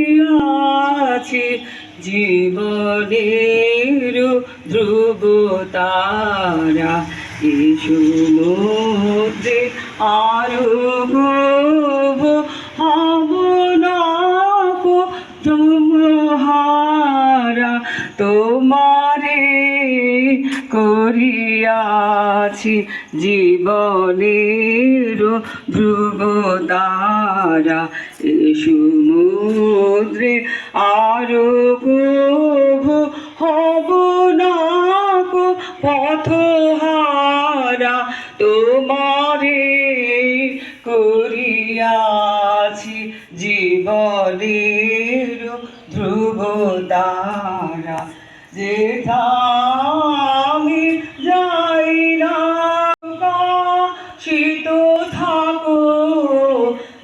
করিয়াছি জীবনের ধ্রুব তারা ইসু মধ্যে আরও গব তোমারা তোমারে করিয়াছি জীবনের ধ্রুব তারা সমুদ্রে আরও হব না কো পথহারা তোমারে করিয়াছি জীবনের ধ্রুব তারা যেথা আমি যাই না শীত থাকো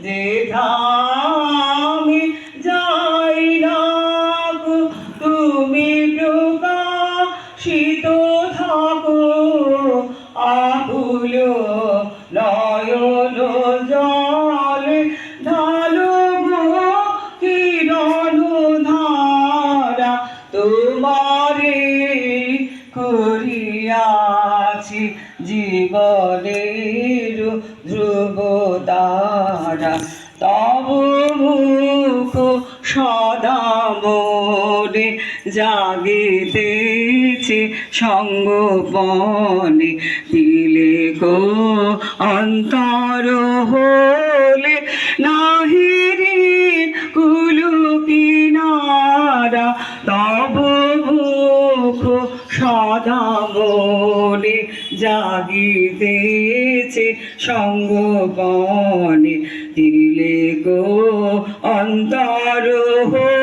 যেথা নয়ন জলে ঢালো গো কিরণ ধারা তোমারে করিয়াছি জীবনের ধ্রুব তারা তব মুখ সদা মনে জাগিতেছে সঙ্গপনে। দিলে গো অন্তর হলে নাহিরি কুলু কিনারা তব মুখ সদা জাগিতেছে সঙ্গপনে। দিলে গো অন্তর হলে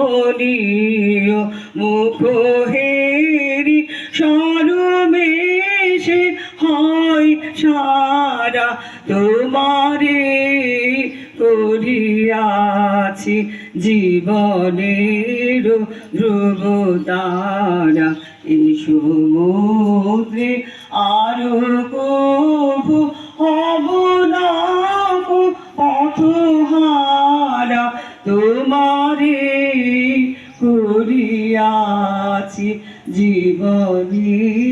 অবনীয় মুখ হেরি সরবেশে হয় সারা তোমারে করিয়াছি জীবনের ধ্রুব তারা। এই সমুদ্রে তোমারে করিয়াছি জীবনের